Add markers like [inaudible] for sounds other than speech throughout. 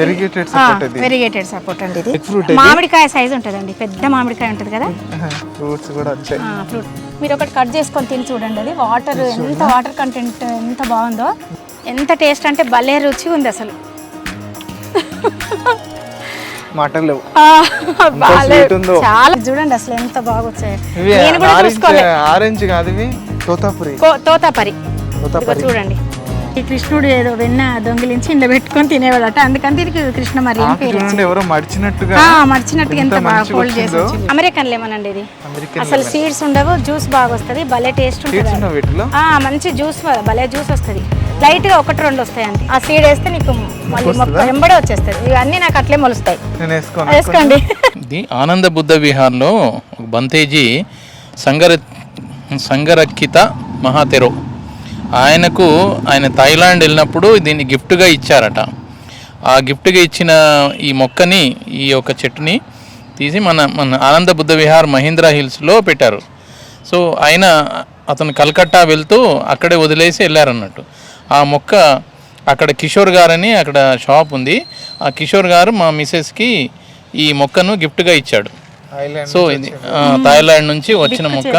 Variegated support ఇది. Variegated support అండి ఇది? మామిడికాయ సైజ్ ఉంటుందండి పెద్ద మామిడికాయ ఉంటుంది కదా? ఫ్రూట్స్ కూడా వచ్చాయి ఫ్రూట్ మీరు ఒకటి కట్ చేసుకొని తిని చూడండి అది. వాటర్ ఎంత వాటర్ కంటెంట్ ఎంత బాగుందో. ఎంత టేస్ట్ అంటే భలే రుచి ఉంది అసలు. మాటలు లేవు. చాలా చూడండి అసలు ఎంత బాగా వచ్చాయి. ఇవి నేను కూడా ఆరెంజ్ చూసుకోలే. ఆరెంజ్ కాదు తోతాపురి. తోతాపరి. చూడండి. ఈ కృష్ణుడు ఏదో వెన్న దొంగిలించి ఇండ పెట్టుకొని తినేవాడట. అందుకని దీనికి కృష్ణ మరి ఎవరో మడిచినట్టుగా ఆ, మర్చినట్టుగా ఎంత బాగా ఫోల్డ్ చేసి. అమెరికన్ లెమన్ అండి ఇది. అసలు సీడ్స్ ఉండవు జ్యూస్ బాగా వస్తుంది భలే టేస్ట్ ఉంటుంది మంచి జ్యూస్ భలే జ్యూస్ వస్తుంది. లైట్గా ఒకటి రెండు వస్తాయి అంతే. ఆ సీడ్ వేస్తే నీకు మళ్ళీ వెంబడే వచ్చేస్తుంది. ఇవన్నీ నాకు అట్లే మొలుస్తాయి. వేసుకోండి. ఇది ఆనంద బుద్ధ విహార్లో ఒక బంతేజీ సంగర సంగరక్షిత మహాతెరో. ఆయనకు ఆయన థాయిలాండ్ వెళ్ళినప్పుడు దీన్ని గిఫ్ట్గా ఇచ్చారట. ఆ గిఫ్ట్గా ఇచ్చిన ఈ మొక్కని ఈ యొక్క చెట్టుని తీసి మన మన ఆనంద బుద్ధ విహార్ మహీంద్రా హిల్స్లో పెట్టారు. సో ఆయన అతను కలకట్టా వెళ్తూ అక్కడే వదిలేసి వెళ్ళారన్నట్టు. ఆ మొక్క అక్కడ కిషోర్ గారని అక్కడ షాప్ ఉంది. ఆ కిషోర్ గారు మా మిసెస్కి ఈ మొక్కను గిఫ్ట్గా ఇచ్చాడు. సో ఇది థాయిలాండ్ నుంచి వచ్చిన మొక్క.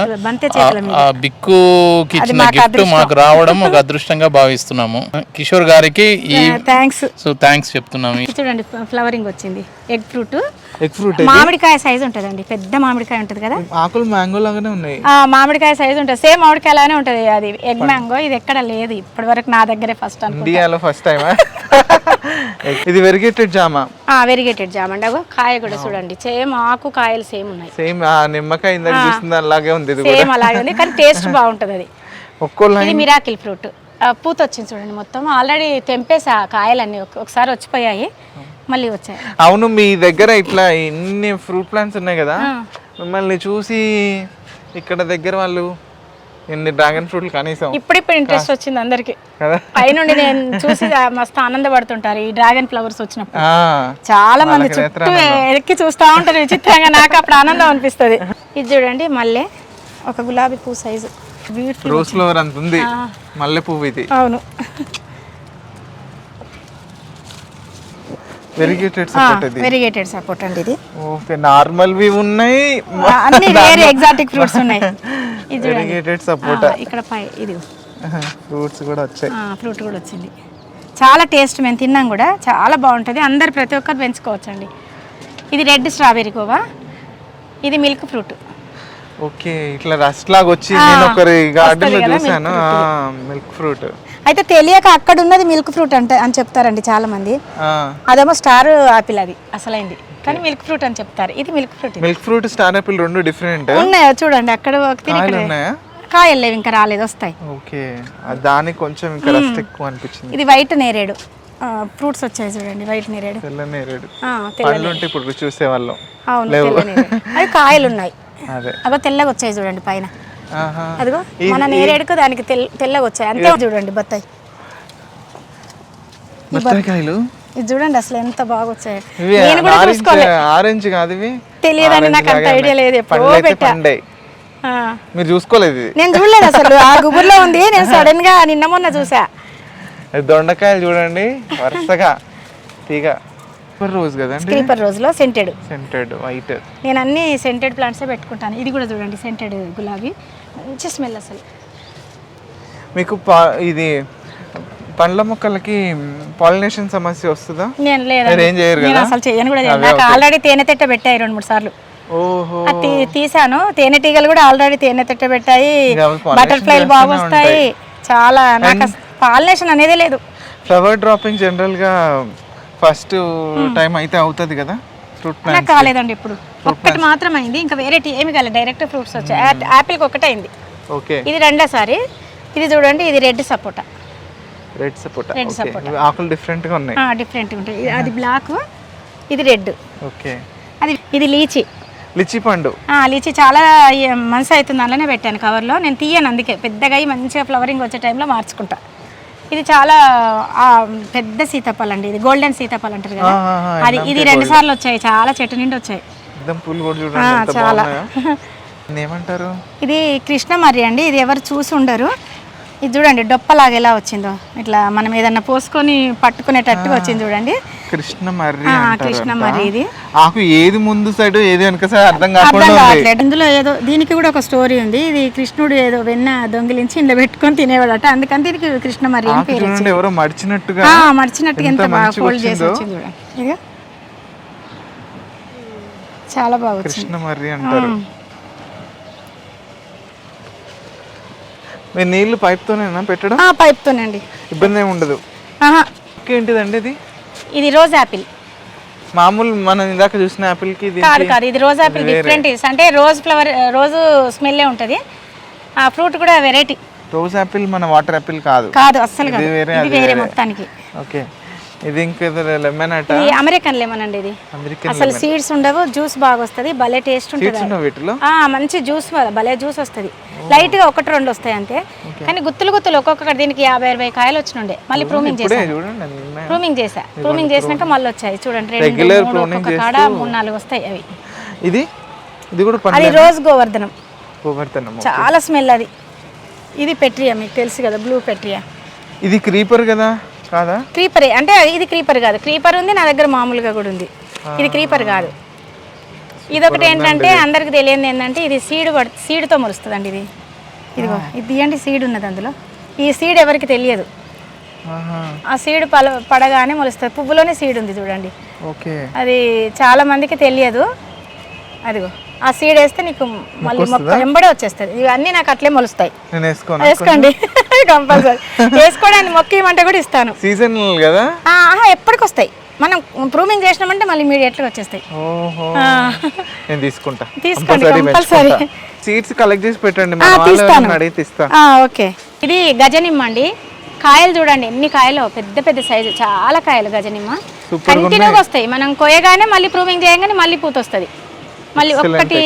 ఆ- బిక్కుకి ఇచ్చిన గిఫ్ట్ మాకు రావడం ఒక అదృష్టంగా భావిస్తున్నాము. కిషోర్ గారికి ఈ థ్యాంక్స్ సో థ్యాంక్స్ చెప్తున్నాము. చూడండి ఫ్లవరింగ్ వచ్చింది ఎగ్ ఫ్రూట్. ఎగ్ ఫ్రూట్ మామిడికాయ సైజ్ ఉంటుందండి పెద్ద మామిడికాయ ఉంటుంది కదా? ఆకులు మ్యాంగో లాగానే ఉన్నాయి. ఆ మామిడికాయ సైజ్ ఉంటుంది సేమ్ మామిడికాయ లానే ఉంటుంది అది. ఎగ్ మ్యాంగో ఇది ఎక్కడ లేదు ఇప్పటి వరకు నా దగ్గరే ఫస్ట్ అనుకుంటా. ఇండియాలో ఫస్ట్ టైం [laughs] ఇది వెరిగేటెడ్ జామా. వెరిగేటెడ్ జామండి అగో కాయ కూడా చూడండి. సేమ్ ఆకు కాయలు సేమ్ ఉన్నాయి. సేమ్ ఆ నిమ్మకాయ ఇందాక చూసింది అలాగే ఉంది ఇది సేమ్ అలాగే ఉంది కానీ టేస్ట్ [laughs] బాగుంటుంది అది. ఒక్కో ఇది మిరాకిల్ ఫ్రూట్ పూత వచ్చింది చూడండి మొత్తం. ఆల్రెడీ తెంపేసా కాయలన్నీ ఒక- ఒకసారి వచ్చిపోయాయి. మళ్ళీ వచ్చాయి. అవును మీ దగ్గర ఇట్లా ఇన్ని ఫ్రూట్ ప్లాంట్స్ ఉన్నాయి కదా. మిమ్మల్ని చూసి ఇక్కడ దగ్గర వాళ్ళు ఎన్ని డ్రాగన్ ఫ్రూట్లు కనీసం. ఇప్పుడిప్పుడు ఇంట్రెస్ట్ వచ్చింది అందరికి. పైనుండి నేను చూసి మస్తు ఆనందపడుతుంటారు ఈ డ్రాగన్ ఫ్లవర్స్ వచ్చినప్పుడు. చాలా మంది చుట్టూ ఎక్కి చూస్తూ ఉంటారు విచిత్రంగా నాకు అప్పుడు ఆనందం అనిపిస్తుంది. ఇది చూడండి మళ్ళీ ఒక గులాబీ పువ్వు సైజు రోజ్ ఫ్లవర్ అంత ఉంది. మల్లె పువ్వు ఇది. అవును. వెరిగేటెడ్ సపోర్ట్ ఇది. వెరిగేటెడ్ సపోర్ట్ అండి ఇది. ఓకే నార్మల్ వి ఉన్నాయి. అన్ని వేరే ఎగ్జాటిక్ ఫ్రూట్స్ ఉన్నాయి. [laughs] ఇది వెరిగేటెడ్ సపోర్ట్ ఇక్కడ పై ఇది. ఫ్రూట్స్ కూడా వచ్చాయి. ఫ్రూట్ కూడా వచ్చింది. చాలా టేస్ట్ మేము తిన్నాం కూడా. చాలా బాగుంటుంది. అందరు ప్రతి ఒక్కరు పెంచుకోవచ్చండి. ఇది రెడ్ స్ట్రాబెర్రీ కోవా. ఇది మిల్క్ ఫ్రూట్. ఓకే ఇట్లా రస్ట్ లాగా వచ్చి నేను ఒకరి గార్డెన్లో చూసాను మిల్క్ ఫ్రూట్. అయితే తెలియక అక్కడ ఉన్నది మిల్క్ ఫ్రూట్ అంటే అని చెప్తారండి చాలా మంది అదేమో స్టార్ ఆపిల్ అది అసలైంది. కానీ మిల్క్ ఫ్రూట్ అని చెప్తారు. ఇది milk fruit. Milk fruit star apple రెండు డిఫరెంట్ ఉన్నాయో చూడండి అక్కడ కాయలు లేవు ఇంకా రాలేదు వస్తాయి. ఓకే. దానికి కొంచెం ఇంకా రస్ట్ ఎక్కువ అనిపించింది. ఇది వైట్ నేరేడు. ఫ్రూట్స్ వచ్చాయి చూడండి వైట్ నేరేడు. తెల్ల నేరేడు. పండ్లు ఉంటే ఇప్పుడు చూసేవాళ్ళం. అవును అవి కాయలు ఉన్నాయి. [laughs] అదే. అగో తెల్లగా వచ్చాయి చూడండి పైన. అదిగో మన నేరేడుకు దానికి తెల్ల తెల్లగా వచ్చాయి. అంతే చూడండి బత్తాయి. బత్తాయికాయలు? ఇది చూడండి అసలు ఎంత బాగా వచ్చాయి. నేను కూడా ఆరెంజ్ చూసుకోలే ఆరెంజ్ కాదు ఇవి. తెలియదండి నాకు అంత ఐడియా. లేదు ఎప్పుడో పెట్టా. మీరు చూసుకోలేదు నేను చూడలేదు అసలు ఆ గుబుర్లో ఉంది. నేను సడన్గా నిన్న మొన్న చూసా. దొండకాయలు చూడండి వరుసగా తీగ. రోజు కదండి క్రీపర్ రోజులో సెంటెడ్ సెంటెడ్ వైట్ నేను అన్ని సెంటెడ్ ప్లాంట్సే పెట్టుకుంటాను. ఇది కూడా చూడండి సెంటెడ్ గులాబీ. మంచి స్మెల్ అసలు. మీకు పా- ఇది పండ్ల మొక్కలకి పాలినేషన్ సమస్య వస్తుందా? నేను లేదా ఏం చేయరు నేను కదా? అసలు చేయను కూడా చేయను. నాకు ఆల్రెడీ తేనె తిట్ట పెట్టాయి రెండు మూడు సార్లు. ఓహో. అది తీ- తీసాను తేనెటీగలు కూడా ఆల్రెడీ తేనె తిట్ట పెట్టాయి. ఇంకా అవి pollination బటర్ఫ్లైలు బాగా వస్తాయి. చాలా నాకు పాలినేషన్ అనేదే లేదు. ఫ్లవర్ డ్రాపింగ్ జనరల్గా ఫస్ట్ టైం అయితే అవుతుంది కదా? ప్లాంట్ కాలేదండి ఇప్పుడు. ఒక్కటి మాత్రం అయింది ఇంకా వేరే ఏమి కాలేదు డైరెక్ట్ ఫ్రూట్స్ వచ్చాయి. యాపిల్కి ఒకటే అయింది. ఓకే. ఇది రెండోసారి. ఇది చూడండి ఇది red sapota. Red sapota. Red okay. ఆకులు డిఫరెంట్గా ఉన్నాయి డిఫరెంట్గా ఉంటాయి. ఇది- అది బ్లాక్ ఇది రెడ్. ఓకే. అది ఇది లీచి. లిచి పండు. ఆ, లీచి చాలా మనసు అవుతుంది అందులోనే పెట్టాను కవర్లో. నేను తీయను అందుకే. పెద్దగా మంచిగా ఫ్లవరింగ్ వచ్చే టైంలో మార్చుకుంటా. ఇది చాలా పెద్ద సీతాఫలం అండి. ఇది గోల్డెన్ సీతాఫలం అంటారు కదా. అది ఇది రెండు సార్లు వచ్చాయి. చాలా చెట్టు నిండి వచ్చాయి. చాలా. [laughs] ఇది ఇది కృష్ణమర్రి అండి. ఇది ఎవరు చూసి ఉండరు. ఇది చూడండి డొప్పలాగా ఎలా వచ్చిందో. ఇట్లా మనం ఏదన్నా పోసుకొని పట్టుకునేటట్టుగా వచ్చింది చూడండి. కృష్ణ మర్రి కృష్ణ. మర్రి ఇది. ఆకు ఏది ముందు సైడ్ ఏది వెనక సైడ్ అర్థం కావట్లేదు. ఇందులో ఏదో దీనికి కూడా ఒక స్టోరీ ఉంది. ఇది కృష్ణుడు ఏదో వెన్న దొంగిలించి ఇంట్లో పెట్టుకొని తినేవాడట. అందుకని దీనికి కృష్ణ మర్రి అని ఆకు పేరు చూడండి ఎవరో మడిచినట్టుగా ఆ, మడిచినట్టుగా ఎంత బాగా ఫోల్డ్ చేసి వచ్చిందో. చూడండి. ఇదిగో. చాలా బాగా వచ్చింది. కృష్ణ మర్రి అంటారు. మీరు నీళ్ళు పైప్ తోనేనా పెట్టడం? ఆ, పైప్తోనండి. ఇబ్బంది ఏమి ఉండదు ఏంటిదండి ఇది? ఇది రోజ్ యాపిల్. మామూలు మనం ఇందాక చూసిన యాపిల్కి కాదు కాదు. ఇది రోజ్ యాపిల్ డిఫరెంట్ అంటే రోజ్ ఫ్లవర్ రోజు స్మెల్లే ఉంటుంది. ఆ ఫ్రూట్ కూడా వెరైటీ. రోజ్ యాపిల్ మన వాటర్ యాపిల్ కాదు. కాదు అస్సలు కాదు. వేరే. మొత్తానికి. ఓకే. ఇది ఇంకేదో లెమన్ అట. ఇది అమెరికన్ లెమన్ అండి ఇది. అసలు సీడ్స్ ఉండవు జ్యూస్ బాగా వస్తుంది భలే టేస్ట్ ఉంటుంది మంచి జ్యూస్ భలే జ్యూస్ వస్తుంది. లైట్గా ఒకటి రెండు వస్తాయి అంతే. కానీ గుత్తులు గుత్తులు ఒక్కొక్కటి దీనికి యాభై అరవై కాయలు వచ్చినుండే. మళ్ళీ ప్రూమింగ్ ఇప్పుడే చేసా చూడండి అన్ని ఉన్నాయి. ప్రూమింగ్ చేసా ప్రూమింగ్ చేసినాక మళ్ళీ వచ్చాయి. చూడండి రెండు ఒక్కొక్క కాడ మూడు నాలుగు వస్తాయి అవి. ఇది? ఇది కూడా అది రోజ్ గోవర్ధనం. గోవర్ధనము చాలా స్మెల్ అది. ఇది పెట్రియా మీకు తెలుసు కదా బ్లూ పెట్రియా ఇది క్రీపర్ కదా? కాదా? క్రీపరే అంటే ఇది క్రీపర్ కాదు. క్రీపర్ ఉంది నా దగ్గర మామూలుగా కూడా ఉంది. ఇది క్రీపర్ కాదు. ఇదొకటి ఏంటంటే అందరికి తెలియదు ఏంటంటే ఇది సీడ్ పడు సీడ్తో మొలుస్తుందండి ఇది. ఇదిగో ఇది తీయండి సీడ్ ఉన్నది అందులో. ఈ సీడ్ ఎవరికి తెలియదు. ఆ సీడ్ పల పడగానే మొలుస్తుంది. పువ్వులోనే సీడ్ ఉంది చూడండి. ఓకే. అది చాలా మందికి తెలియదు. అదిగో. ఆ సీడ్ వేస్తే నీకు మళ్ళీ మొక్క వెంబడే వచ్చేస్తుంది. ఇవన్నీ నాకు అట్లే మొలుస్తాయి. వేసుకోండి. [laughs] కంపల్సరీ. వేసుకోవడానికి మొక్క ఇవ్వమంటే కూడా ఇస్తాను. సీజనల్ కదా? ఎప్పటికి వస్తాయి మనం ప్రూవింగ్ చేసినామంటే మళ్ళీ ఇమీడియట్గా వచ్చేస్తాయి. నేను తీసుకుంటా. తీసుకోండి, కంపల్సరీ. సీడ్స్ కలెక్ట్ చేసి పెట్టండి ఓకే. ఇది గజనిమ్మ అండి. కాయలు చూడండి ఎన్ని కాయలు? పెద్ద పెద్ద సైజు చాలా కాయలు గజనిమ్మ. కంటిన్యూగా వస్తాయి. మనం కోయగానే మళ్ళీ ప్రూవింగ్ చేయగానే మళ్ళీ పూత వస్తుంది మళ్ళీ ఒక్కటి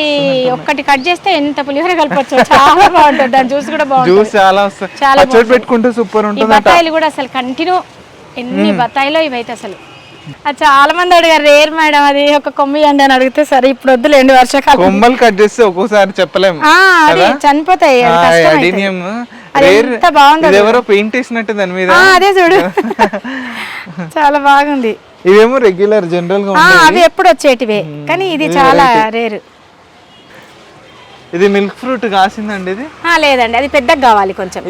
ఒక్కటి కట్ చేస్తే ఎంత పులిహోర కలపచ్చు చాలా బాగుంటుంది. దాని జ్యూస్ కూడా బాగుంటుంది. జ్యూస్ చాలా చాలా పెట్టుకుంటే సూపర్ ఉంటుంది బత్తాయిలు కూడా అసలు కంటిన్యూ ఎన్ని బత్తాయిలో ఇవైతే అసలు. చాలా మంది అడిగారు రేర్ మేడం అది ఒక కొమ్మి అండి అని అడిగితే సరే ఇప్పుడు వద్దులేండి వర్షాకాలం. కొమ్మలు కట్ చేస్తే ఒక్కోసారి చెప్పలేము అది చనిపోతాయి ఎంత బాగుందో ఎవరో పెయింట్ వేసినట్టు దాని మీద. అదే చూడు. [laughs] చాలా బాగుంది. ఇవేమో రెగ్యులర్ జనరల్గా అవి ఎప్పుడు వచ్చేటివే కానీ ఇది చాలా రేరు ఇది మిల్క్ ఫ్రూట్ కాసిందండి ఇది? ఆ, లేదండి అది పెద్దగా కావాలి కొంచెం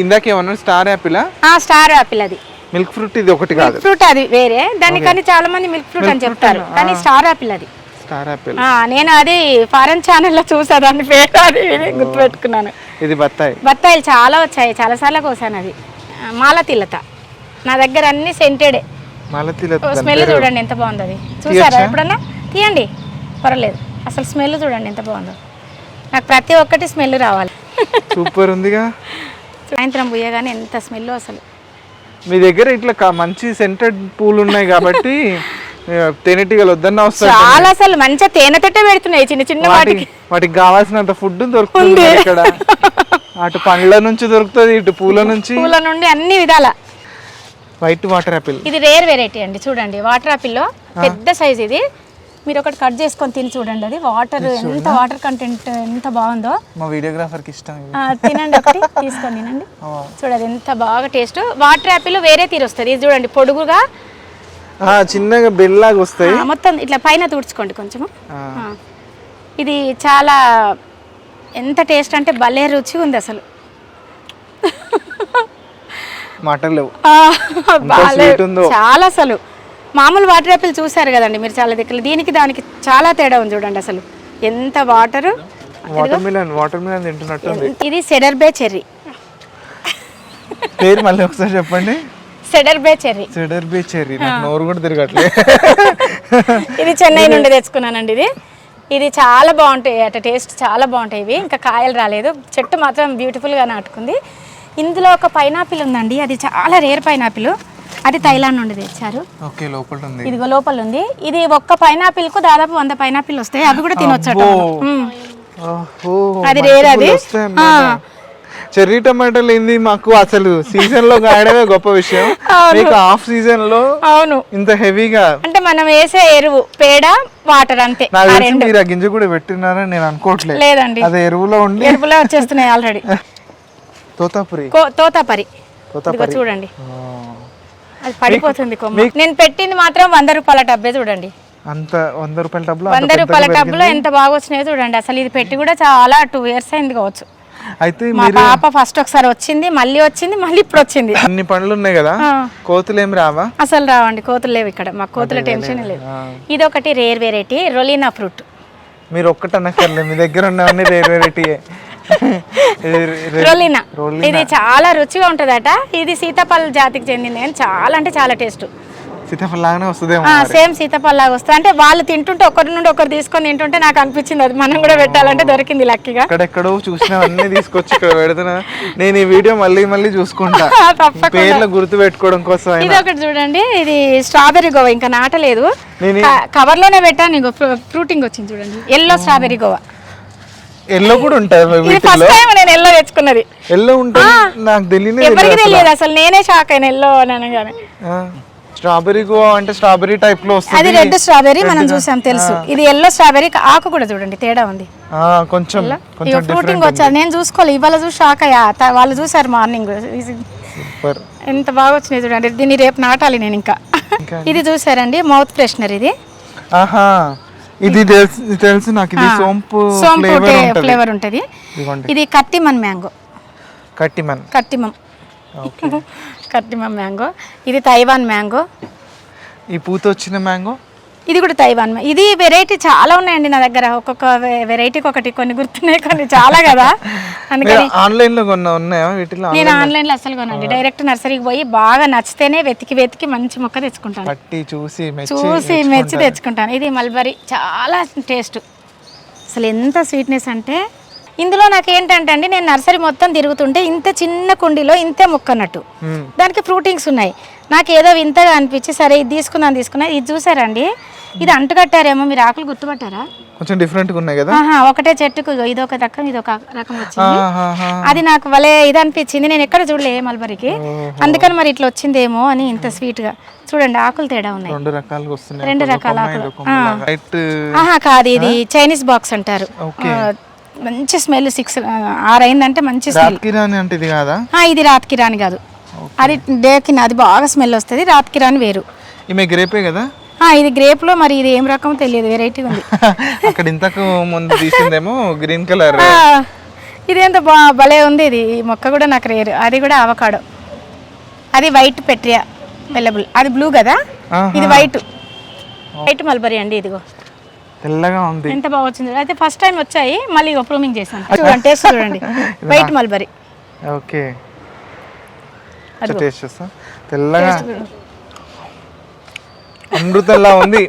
ఇందాక ఏమన్నా స్టార్ యాపిల్ ఆ? స్టార్ యాపిల్ అది. మిల్క్ ఫ్రూట్ ఇది ఒకటి కాదు. ఫ్రూట్ అది వేరే దాన్ని కానీ చాలా మంది మిల్క్ ఫ్రూట్ అని చెప్తారు కానీ స్టార్ యాపిల్ అది. స్టార్ యాపిల్ ఆ, నేను అది ఫారెన్ ఛానల్లో చూసా దాని పేరు అది విని గుర్తుపెట్టుకున్నాను. ఇది బత్తాయి. బత్తాయిలు చాలా వచ్చాయి చాలా సార్లు కోసాను అది. ఆ, మాలతిల్లత నా దగ్గర అన్ని సెంటెడే స్మెల్ చూడండి ఎంత బాగుంది అది చూసారా ఎప్పుడన్నా? తీయండి. పర్వాలేదు. అసలు స్మెల్ చూడండి ఎంత బాగుందో. నాకు ప్రతి ఒక్కటి స్మెల్ రావాలి. సూపర్ ఉందిగా. [laughs] సాయంత్రం పోయగానే ఎంత స్మెల్ అసలు. మీ దగ్గర ఇట్లా మంచి సెంటెడ్ పూలు ఉన్నాయి కాబట్టి [laughs] తేనెటీగలు వద్దన్నా వస్తాయి చాలా అసలు మంచిగా తేనె తట్టే పెడుతున్నాయి చిన్న చిన్న వాటికి. వాటికి కావాల్సినంత ఫుడ్ దొరుకుతుంది ఇక్కడ. [laughs] అటు పండ్ల నుంచి దొరుకుతుంది ఇటు పూల నుంచి. పూల నుండి అన్ని విధాల. White water apple. ఇది రేర్ వెరైటీ అండి చూడండి. వాటర్ ఆపిల్లో పెద్ద సైజ్ ఇది. మీరు ఒకటి కట్ చేసుకొని తిని చూడండి అది. వాటర్ ఎంత వాటర్ కంటెంట్ ఎంత బాగుందో. మా వీడియోగ్రాఫర్కి ఇష్టం ఇవి ఆ, తినండి ఒకటి తీసుకొని తినండి. చూడండి ఎంత బాగా టేస్ట్ వాటర్ యాపిల్ వేరే తీరు వస్తుంది. ఇది చూడండి పొడుగుగా. ఆ, చిన్నగా బెల్లాగా వస్తాయి. ఆ, మొత్తం ఇట్లా పైన తుడుచుకోండి కొంచెము. ఇది చాలా ఎంత టేస్ట్ అంటే భలే రుచి ఉంది అసలు. మాటలు లేవు. చాలా అసలు. మామూలు వాటర్ యాపిల్ చూసారు కదండి మీరు చాలా దగ్గర దీనికి దానికి చాలా తేడా ఉంది చూడండి అసలు. ఎంత water water melon water melon తింటున్నట్టుంది. ఇది సెడర్ బే చెర్రీ పేరు మళ్ళీ ఒకసారి చెప్పండి. Cedar bay cherry cedar bay cherry నాకు నోరు కూడా తిరగట్లే. ఇది చెన్నై నుండి తెచ్చుకున్నానండి ఇది. ఇది చాలా బాగుంటాయి అట టేస్ట్ చాలా బాగుంటాయి ఇవి. ఇంకా కాయలు రాలేదు. చెట్టు మాత్రం బ్యూటిఫుల్గా నాటుకుంది. ఇందులో ఒక పైనాపిల్ ఉందండి. అది చాలా రేర్ పైనాపిల్. అది థైలాండ్ నుండి తెచ్చారు. ఓకే లోపల ఉంది ఇదిగో లోపల ఉంది ఇది ఒక్క పైనాపిల్కు దాదాపు వంద పైనాపిల్ వస్తాయి. అవి కూడా తినొచ్చట. అది రేర్ అది. చెర్రీ టమాటాలు ఏంది? మాకు అసలు సీజన్లో కాయడమే గొప్ప విషయం. మీకు హాఫ్ సీజన్లో అవును. ఇంత హెవీగా అంటే మనం వేసే ఎరువు పేడ వాటర్ అంతే. మీరు ఆ గింజ కూడా పెట్టినారని నేను అనుకోవట్లేదు. లేదండి. అది ఎరువులో ఉండి ఎరుపులో వచ్చేస్తున్నాయి ఆల్రెడీ. [laughs] తోతాపురి? తోతాపరి. చూడండి. అది పడిపోతుంది కొమ్మ. నేను పెట్టింది మాత్రం వంద రూపాయల టబ్బే చూడండి. అంత వంద రూపాయల డబ్బులు వంద రూపాయల ఎంత బాగా వచ్చినాయో చూడండి. అసలు ఇది పెట్టి కూడా చాలా టూ ఇయర్స్ అయింది కావచ్చు. అయితే మా పాప ఫస్ట్ ఒకసారి వచ్చింది మళ్ళీ వచ్చింది మళ్ళీ ఇప్పుడు వచ్చింది. అన్ని పండ్లు ఉన్నాయి కదా. కోతులు ఏం రావా? అసలు రావండి కోతులు లేవు ఇక్కడ. మా కోతుల టెన్షన్ లేదు. ఇది ఒకటి రేర్ వెరైటీ రొలీనా ఫ్రూట్ మీరు ఒక్కటి అనక్కర్లేదు మీ దగ్గర ఉన్నవన్నీ రేర్ వెరైటీ రొలీనా. ఇది చాలా రుచిగా ఉంటుందట. ఇది సీతాఫల జాతికి చెందింది కానీ చాలా అంటే చాలా టేస్ట్. సీతాఫలం లాగానే వస్తుందేమో సేమ్ సీతాఫల లాగా వస్తుంది. అంటే వాళ్ళు తింటుంటే ఒకరి నుండి ఒకరు తీసుకొని తింటుంటే నాకు అనిపించింది అది. మనం కూడా పెట్టాలంటే దొరికింది లక్కీగా. ఎక్కడెక్కడో చూసినవన్నీ తీసుకొచ్చి ఇక్కడ పెడుతున్నా. నేను ఈ వీడియో మళ్ళీ మళ్ళీ చూసుకుంటా. [laughs] తప్పకుండా. పేర్లు గుర్తు పెట్టుకోవడం కోసం ఇది ఒకటి చూడండి. ఇది స్ట్రాబెర్రీ గోవా. ఇంకా నాటలేదు. కవర్లోనే పెట్టాను ఇంకో ఫ్రూటింగ్ వచ్చింది చూడండి. Yellow strawberry Goa. ఎల్లో కూడా ఉంటాయి ఇది ఫస్ట్ టైం నేను ఎల్లో తెచ్చుకున్నది. ఎల్లో ఉంటుంది? నాకు తెలియనే ఎవరికి తెలియదు అసలు నేనే షాక్ అయిన ఎల్లో అని అనగానే. స్ట్రాబెరీ గో అంటే స్ట్రాబెరీ టైప్లో అది వస్తుంది రెడ్ స్ట్రాబెర్రీ మనం చూసాం తెలుసు. ఇది ఎల్లో స్ట్రాబెర్రీ ఆకు కూడా చూడండి తేడా ఉంది. ఆ, కొంచెం కొంచెం ఫ్రూటింగ్ వచ్చాది నేను చూసుకోవాలి ఇవాళ చూసి షాక్ అయ్యా. వాళ్ళు చూసారు మార్నింగ్ సూపర్ ఎంత బాగా వచ్చినాయి చూడండి దీన్ని రేపు నాటాలి నేను ఇంకా. ఇది చూసారండి మౌత్ ఫ్రెషనర్ ఇది. ఆహా. ఇది తెలుసు నాకు ఇది సోంపు సోంపు ఫ్లేవర్ ఉంటుంది. ఇది కట్టిమన్ మ్యాంగో. కట్టిమన్. కట్టిమం [laughs] కట్టిమం మ్యాంగో. ఇది తైవాన్ మ్యాంగో. ఈ పూత వచ్చిన మ్యాంగో? ఇది కూడా తైవాన్ ఇది వెరైటీ చాలా ఉన్నాయండి నా దగ్గర. ఒక్కొక్క వెరైటీకి ఒకటి కొన్ని గుర్తున్నాయి కొన్ని చాలా కదా. అందుకని ఆన్లైన్లో కొన్న ఉన్నాయా? వీటిలో నేను ఆన్లైన్లో అసలు కొనండి డైరెక్ట్ నర్సరీకి పోయి బాగా నచ్చితేనే వెతికి వెతికి మంచి మొక్క తెచ్చుకుంటాను. పట్టి చూసి చూసి మెచ్చి తెచ్చుకుంటాను. ఇది మల్బరీ చాలా టేస్ట్ అసలు ఎంత స్వీట్నెస్ అంటే ఇందులో నాకు ఏంటంటే అండి నేను నర్సరీ మొత్తం తిరుగుతుంటే ఇంత చిన్న కుండీలో ఇంతే మొక్క అన్నట్టు. దానికి ఫ్రూటింగ్స్ ఉన్నాయి. నాకు ఏదో వింతగా అనిపించి సరే ఇది తీసుకున్నాను తీసుకున్నా ఇది చూసారండి. ఇది అంటుకట్టారేమో మీరు ఆకులు గుర్తుపట్టారా? కొంచెం డిఫరెంట్గా ఉన్నాయి కదా? ఆహా ఒకటే చెట్టుకు ఇగో ఇదొక రకం ఇదొక రకం వచ్చింది. అది నాకు భలే ఇది అనిపించింది నేను ఎక్కడ చూడలే మల్బరీకి. అందుకని మరి ఇట్లా వచ్చిందేమో అని ఇంత స్వీట్గా చూడండి ఆకులు తేడా ఉన్నాయి. రెండు రకాలుగా వస్తున్నాయి. రెండు ఒక రకాల ఆకులు. కాదు ఇది చైనీస్ బాక్స్ అంటారు. మంచి స్మెల్ సిక్స్ ఆరు అయిందంటే మంచి స్మెల్. రాత్కిరాని అంటే ఇది కాదా ఇది రాత్కి రాని కాదు. అది డేకి అది బాగా స్మెల్ వస్తుంది రాత్కి రాని వేరు. ఈమె గ్రేపే కదా? ఆ, ఇది grape లో మరి ఇది ఏం రకం తెలియదు వెరైటీ ఉంది. [laughs] అక్కడ ఇంతకు ముందు తీసిందేమో గ్రీన్ కలర్. ఇదేంత బా భలే ఉంది ఇది. ఈ మొక్క కూడా నాకు రేరు. అది కూడా అవకాడో. అది వైట్ పెట్రియా అవైలబుల్. అది బ్లూ కదా. ఇది వైట్. వైట్ మల్బరీ అండి ఇదిగో. తెల్లగా ఉంది. ఎంత బాగా వచ్చింది. అయితే ఫస్ట్ టైం వచ్చాయి మళ్ళీ ప్రూమింగ్ చేశాను. చూడండి టేస్ట్ చూడండి. [laughs] White mulberry okay. టేస్ట్ చేస్తా. తెల్లగా అమృతంలా ఉంది.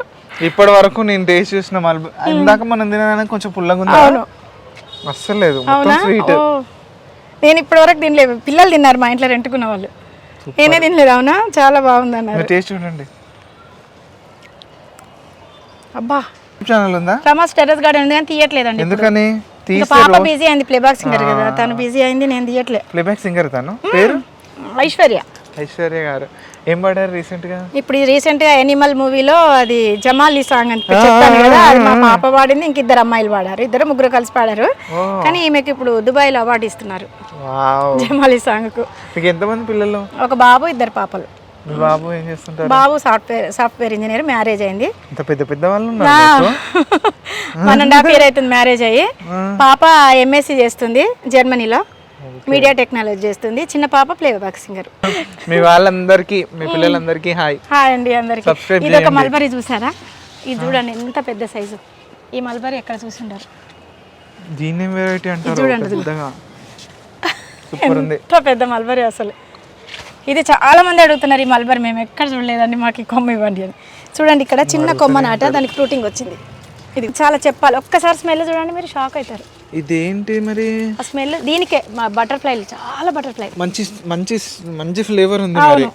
ఇప్పటి వరకు నేను టేస్ట్ చేసిన మల్బ ఇందాక మనం తినడానికి కొంచెం పుల్లగా ఉంది? అవును. అస్సలు లేదు. మొత్తం స్వీట్. నేను ఇప్పటివరకు తినలేదు. పిల్లలు తిన్నారు మా ఇంట్లో రెంటుకున్న వాళ్ళు. నేనే తినలేదు అవునా? చాలా బాగుంది అన్నారు టేస్ట్ చూడండి. అబ్బా. ఛానల్ ఉందా? రమాస్ టెర్రస్ గార్డెన్ ఉంది కానీ తీయట్లేదండి ఎందుకని? పాప బిజీ అయింది ప్లేబాక్ సింగర్ కదా. తను బిజీ అయింది నేను తీయట్లే. ప్లేబ్యాక్ సింగర్ తను? పేరు? ఐశ్వర్య. ఐశ్వర్య గారు. ఏం పాడారు రీసెంట్గా ఇప్పుడు రీసెంట్గా ఎనిమల్ మూవీలో అది జమాలి సాంగ్ అని చెప్పాను కదా. అది మా పాప పాడింది ఇంక ఇద్దరు అమ్మాయిలు పాడారు. ఇద్దరు ముగ్గురు కలిసి పాడారు. కానీ ఈమెకి ఇప్పుడు దుబాయ్లో అవార్డు ఇస్తున్నారు జమాలి సాంగ్కు మీకు ఎంతమంది పిల్లలు? ఒక బాబు ఇద్దరు పాపలు. మీ బాబు ఏం చేస్తుంటారు? బాబు సాఫ్ట్వేర్ సాఫ్ట్వేర్ ఇంజనీర్ మ్యారేజ్ అయింది. ఇంత పెద్ద పెద్ద వాళ్ళు [laughs] వన్ అండ్ హాఫ్ ఇయర్ అవుతుంది మ్యారేజ్ అయ్యి. పాప ఎంఎస్సి చేస్తుంది జర్మనీలో. మీడియా టెక్నాలజీ చేస్తుంది. చిన్న పాప ప్లే బ్యాక్ సింగర్. మీ వాళ్ళందరికీ మీ పిల్లలందరికీ హాయ్. హాయ్ అండి అందరికి. ఇది ఒక మల్బరీ చూసారా? ఇది చూడండి ఎంత పెద్ద సైజు. ఈ మల్బరీ ఎక్కడ చూసిండారు దీన్ని వెరైటీ అంటారు? ఉంది. ఎంత పెద్ద మల్బరీ అసలు. ఇది చాలా మంది అడుగుతున్నారు ఈ మల్బరీ మేము ఎక్కడ చూడలేదండి మాకు ఈ కొమ్మ ఇవ్వండి అని. చూడండి ఇక్కడ చిన్న కొమ్మ నాట దానికి ఫ్రూటింగ్ వచ్చింది. ఇది చాలా చెప్పాలి. ఒక్కసారి స్మెల్ చూడండి మీరు షాక్ అవుతారు. ఇదేంటి మరి? ఆ స్మెల్ దీనికే మా బటర్ఫ్లైలు చాలా బటర్ఫ్లై. మంచి మంచి మంచి ఫ్లేవర్ ఉంది మరి.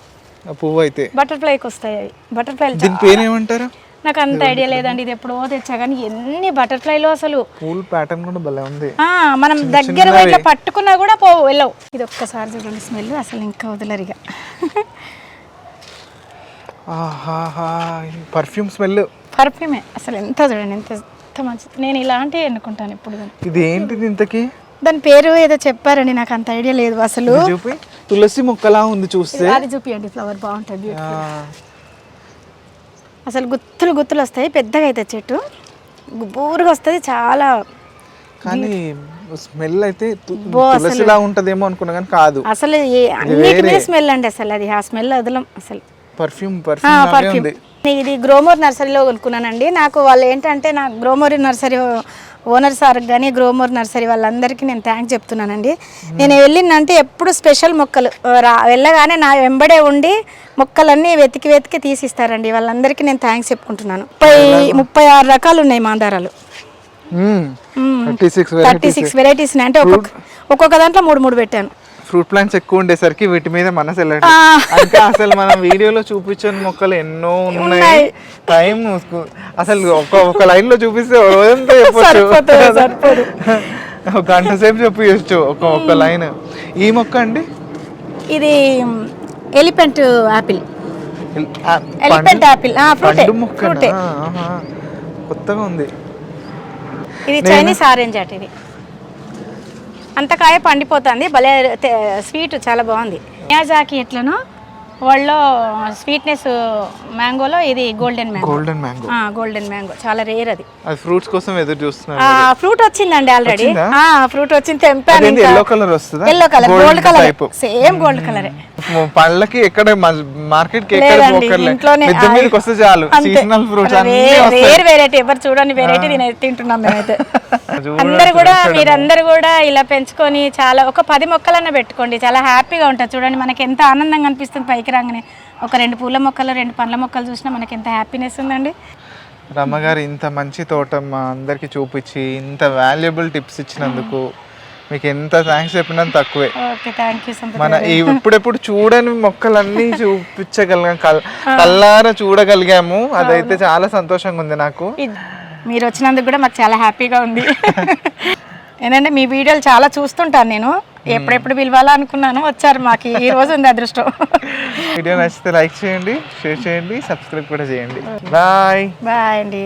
ఆ పువ్వు అయితే బటర్ఫ్లైకి వస్తాయి అవి. బటర్ఫ్లైలు దీని పేరు ఏమంటారు నాకు అంత ఐడియా లేదండి ఇది ఎప్పుడో తెచ్చా కానీ ఎన్ని బటర్ఫ్లైలు అసలు. పూల్ ప్యాటర్న్ కూడా భలే ఉంది. మనం దగ్గర ఇట్లా పట్టుకున్నా కూడా పో వెళ్ళవు. ఇది ఒక్కసారి చూడండి స్మెల్ అసలు ఇంకా వదలరిగా పర్ఫ్యూమ్ స్మెల్. పర్ఫ్యూమే అసలు ఎంత చూడండి ఎంత ఎంత మంచిది. నేను ఇలాంటివి ఎన్నుకుంటాను ఇప్పుడు ఇది ఏంటిది ఇంతకి? దాని పేరు ఏదో చెప్పారండి నాకు అంత ఐడియా లేదు అసలు. తులసి మొక్కలా ఉంది చూస్తే. అది చూపియండి ఫ్లవర్ బాగుంటుంది అసలు గుత్తులు గుత్తులు వస్తాయి పెద్దగా అయితే చెట్టు. బూరుగా వస్తుంది చాలా కానీ స్మెల్ అయితే తులసిలా ఉంటదేమో అనుకున్నా కానీ కాదు. అసలు అన్నిటి స్మెల్ అండి అసలు అది. ఆ స్మెల్ వదలం అసలు. పర్ఫ్యూమ్ పర్ఫ్యూమ్ ఇది గ్రోమోర్ నర్సరీలో కొనుక్కున్నానండి. నాకు వాళ్ళు ఏంటంటే నా గ్రోమోర్ నర్సరీ ఓనర్ సార్ కానీ గ్రోమోర్ నర్సరీ వాళ్ళందరికీ నేను థ్యాంక్స్ చెప్తున్నానండి. నేను వెళ్ళిందంటే ఎప్పుడు స్పెషల్ మొక్కలు రా వెళ్ళగానే నా వెంబడే ఉండి మొక్కలన్నీ వెతికి వెతికి తీసిస్తారండి. వాళ్ళందరికీ నేను థ్యాంక్స్ చెప్పుకుంటున్నాను. ముప్పై ముప్పై ఆరు రకాలు ఉన్నాయి మాందారాలు thirty six thirty six varieties అంటే ఒక్కొక్క ఒక్కొక్క దాంట్లో మూడు మూడు పెట్టాను. ఫ్రూట్ ప్లాంట్స్ ఎక్కువ ఉండేసరికి వీటి మీద మనసు వెళ్ళడం. ఇంకా అసలు మనం వీడియోలో చూపించిన మొక్కలు ఎన్నో ఉన్నాయి. టైం అసలు ఒక ఒక లైన్లో చూపిస్తే రోజంతా చెప్పొచ్చు. [laughs] గంట సేపు చెప్పచ్చు ఒక ఒక లైన్ ఈ మొక్క అండి? ఇది ఎలిఫెంట్ యాపిల్ ఎల్- ఆ, ఎలిఫెంట్ పండు? మొక్క ఫ్రూటే కొత్తగా ఉంది. ఇది చైనీస్ ఆరెంజ్ అట్ ఇది. అంత కాయ పండిపోతుంది. భలే స్వీట్ చాలా బాగుంది. మియాజాకి ఎట్లనో వాళ్ళలో స్వీట్నెస్ మ్యాంగోలో ఇది golden mango. Golden mango. Golden mango. చాలా రేర్ అది. అది ఫ్రూట్స్ కోసం ఎదురు చూస్తున్నారు ఫ్రూట్ వచ్చిందండి ఆల్రెడీ? ఫ్రూట్ వచ్చింది తెంపాను ఎల్లో కలర్ వస్తుందా? Yellow colour gold colour. Same gold కలరే పళ్ళకి ఎక్కడ మార్కెట్కి ఎక్కడ పోకర్లే. ఇంట్లోనే మిద్దె మీదకి వస్తే చాలు. సీజనల్ ఫ్రూట్స్ అన్ని వస్తాయి. వేర్ వెరైటీ ఎవరు చూడని వెరైటీ నేను తింటున్నాం మేమైతే. [laughs] అందరు కూడా మీరందరూ కూడా ఇలా పెంచుకొని చాలా ఒక పది మొక్కలన్నా పెట్టుకోండి. చాలా హ్యాపీగా ఉంటుంది చూడండి మనకి ఎంత ఆనందంగా అనిపిస్తుంది పైకి. రాగానే ఒక రెండు పూల మొక్కలు రెండు పండ్ల మొక్కలు చూసినా మనకి ఎంత హ్యాపీనెస్ ఉందండి. రమ్మగారు ఇంత మంచి తోట మా అందరికి చూపించి ఇంత వాల్యుబుల్ టిప్స్ ఇచ్చినందుకు మీకు ఎంత థ్యాంక్స్ చెప్పినా తక్కువే. మన ఈ ఇప్పుడెప్పుడు చూడని మొక్కలన్నీ [laughs] చూపించగలిగాం కల్ కల్లారా చూడగలిగాము. అదైతే చాలా సంతోషంగా ఉంది నాకు. మీరు వచ్చినందుకు కూడా మాకు చాలా హ్యాపీగా ఉంది. [laughs] ఏంటంటే మీ వీడియోలు చాలా చూస్తుంటాను నేను. ఎప్పుడెప్పుడు పిలవాలా అనుకున్నాను వచ్చారు మాకు. ఈ రోజు ఉంది అదృష్టం. [laughs] వీడియో నచ్చితే లైక్ చేయండి షేర్ చేయండి సబ్స్క్రైబ్ కూడా చేయండి. బాయ్ బాయ్ అండి.